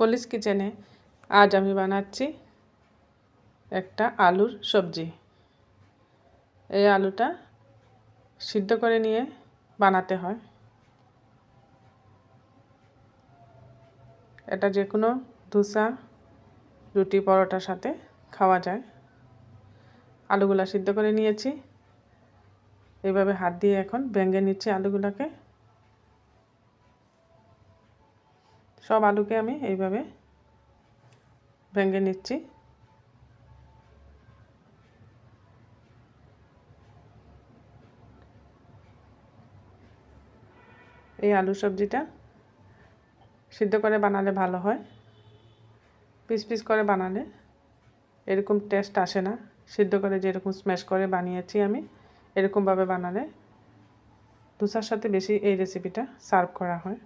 কলিস কিচেনে আজ আমি বানাচ্ছি একটা আলুর সবজি। এই আলুটা সিদ্ধ করে নিয়ে বানাতে হয়। এটা যে কোনো ধোসা রুটি পরোটার সাথে খাওয়া যায়। আলুগুলা সিদ্ধ করে নিয়েছি। এভাবে হাত দিয়ে এখন ভেঙে নিচ্ছি আলুগুলোকে। সব আলুকে আমি এইভাবে ভেঙে নিচ্ছি। এই আলু সবজিটা সিদ্ধ করে বানালে ভালো হয়। পিস পিস করে বানালে এরকম টেস্ট আসে না। সিদ্ধ করে যেরকম স্ম্যাশ করে বানিয়েছি আমি, এরকমভাবে বানালে ধোসার সাথে বেশি এই রেসিপিটা সার্ভ করা হয়।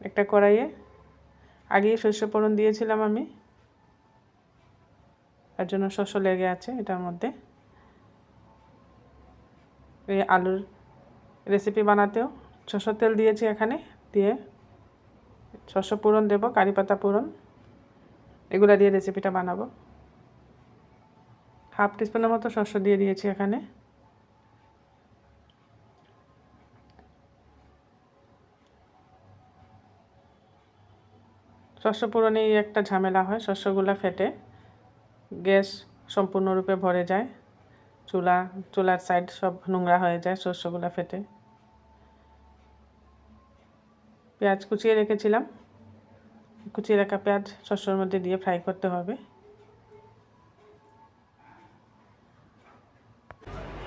একটা কড়াইয়ে। আগে শস্য ফোড়ন দিয়েছিলাম আমি। তার জন্য শস্য লেগে আছে এটার মধ্যে। এই আলুর রেসিপি বানাতেও শস্য তেল দিয়েছি এখানে, দিয়ে শস্য পূরণ দেবো, কারি পাতা পূরণ এগুলো দিয়ে রেসিপিটা বানাবো। হাফ টিস্পুনের মতো শস্য দিয়ে দিয়েছি এখানে। শস্য পূরণেই একটা ঝামেলা হয়, শস্যগুলো ফেটে, গ্যাস সম্পূর্ণরূপে ভরে যায়, চুলা, চুলার সাইড সব নোংরা হয়ে যায়, শস্যগুলো ফেটে। পেঁয়াজ কুচিয়ে রেখেছিলাম, কুচিয়ে রাখা পেঁয়াজ শস্যর মধ্যে দিয়ে ফ্রাই করতে হবে।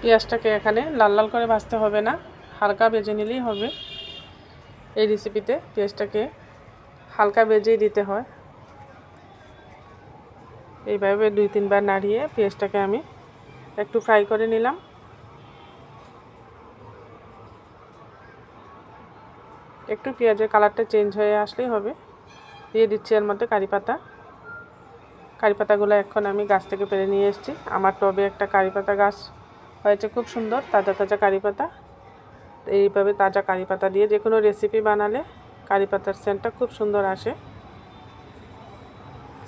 পেঁয়াজটাকে এখানে লাল লাল করে ভাজতে হবে না, হালকা ভেজে নিলেই হবে। এই রেসিপিতে পেঁয়াজটাকে হালকা ভেজেই দিতে হয়। এইভাবে দুই তিনবার নাড়িয়ে পেঁয়াজটাকে আমি একটু ফ্রাই করে নিলাম। একটু পেঁয়াজের কালারটা চেঞ্জ হয়ে আসলেই হবে। দিয়ে দিচ্ছি এর মধ্যে কারি পাতা। কারি পাতাগুলো এখন আমি গাছ থেকে পেরে নিয়ে এসেছি। আমার টবে একটা কারি পাতা গাছ হয়েছে খুব সুন্দর, তাজা তাজা কারি পাতা। এইভাবে তাজা কারি পাতা দিয়ে যে কোনো রেসিপি বানালে কারি পাতার সেন্টটা খুব সুন্দর আসে।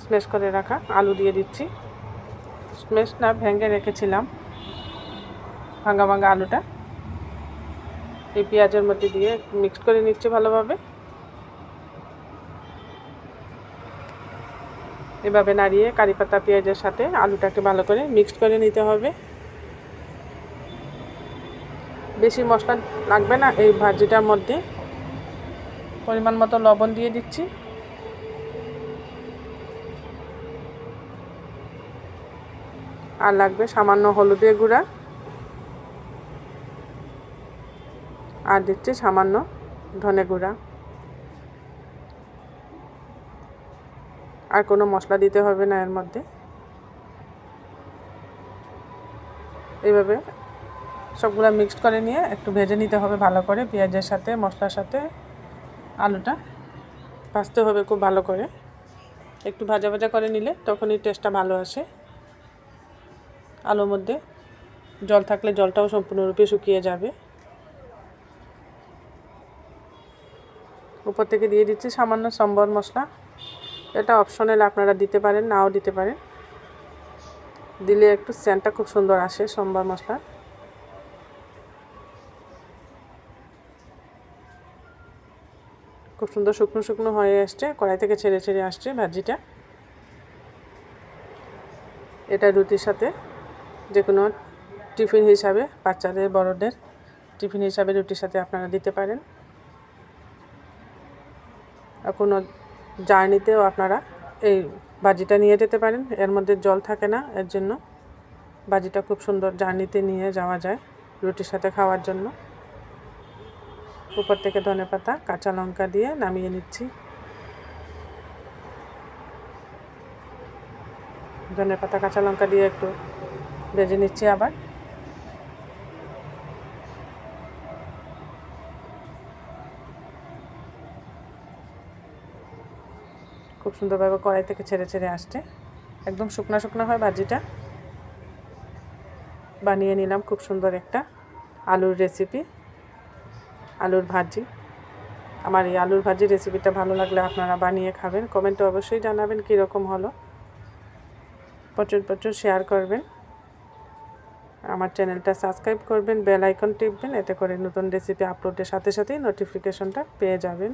স্মেশ করে রাখা, আলু দিয়ে দিচ্ছি। স্মেশ না, ভেঙে রেখেছিলাম। ভাঙা ভাঙা আলুটা। এই পেঁয়াজের মধ্যে দিয়ে মিক্সড করে নিচ্ছি ভালোভাবে। এভাবে নাড়িয়ে কারি পাতা, পেঁয়াজের সাথে আলুটাকে ভালো করে মিক্সড করে নিতে হবে। বেশি মশলা লাগবে না এই ভাজিটার মধ্যে। পরিমাণ মতো লবণ দিয়ে দিচ্ছি। আর লাগবে সামান্য হলুদের গুঁড়া। আর দিচ্ছি সামান্য ধনে গুঁড়া। আর কোনো মশলা দিতে হবে না এর মধ্যে। এইভাবে সবগুলো মিক্সড করে নিয়ে একটু ভেজে নিতে হবে ভালো করে পেঁয়াজের সাথে, মশলার সাথে। আলুটা ভাজতে হবে খুব ভালো করে। একটু ভাজা ভাজা করে নিলে তখনই টেস্টটা ভালো আসে। আলুর মধ্যে জল থাকলে জলটাও সম্পূর্ণরূপে শুকিয়ে যাবে। উপর থেকে দিয়ে দিচ্ছি সামান্য সম্বর মশলা। এটা অপশনাল আপনারা দিতে পারেন, নাও দিতে পারেন। দিলে একটু সেন্টটা খুব সুন্দর আসে সম্বর মশলা খুব সুন্দর শুকনো শুকনো হয়ে আসছে, কড়াই থেকে ছেড়ে ছেড়ে আসছে ভাজিটা। এটা রুটির সাথে যে কোনো টিফিন হিসাবে, বাচ্চাদের, বড়দের টিফিন হিসাবে রুটির সাথে আপনারা দিতে পারেন। কোনো জার্নিতেও আপনারা এই ভাজিটা নিয়ে যেতে পারেন, এর মধ্যে জল থাকে না, এর জন্য। ভাজিটা খুব সুন্দর জার্নিতে নিয়ে যাওয়া যায় রুটির সাথে খাওয়ার জন্য। উপর থেকে ধনে পাতা, কাঁচা লঙ্কা দিয়ে নামিয়ে নিচ্ছি। ধনে পাতা, কাঁচা লঙ্কা দিয়ে একটু ভেজে নিচ্ছি আবার। খুব সুন্দরভাবে কড়াই থেকে ছেড়ে ছেড়ে আসছে। একদম শুকনো শুকনো হয় ভাজিটা। বানিয়ে নিলাম খুব সুন্দর একটা আলুর রেসিপি আলুর ভাজি। আমার এই আলুর ভাজি রেসিপিটা ভালো লাগলে আপনারা বানিয়ে খাবেন। কমেন্টে অবশ্যই জানাবেন কীরকম হলো। প্রচুর প্রচুর শেয়ার করবেন। আমার চ্যানেলটা সাবস্ক্রাইব করবেন বেল আইকন টিপবেন, এতে করে নতুন রেসিপি আপলোডের সাথে সাথেই নোটিফিকেশনটা পেয়ে যাবেন।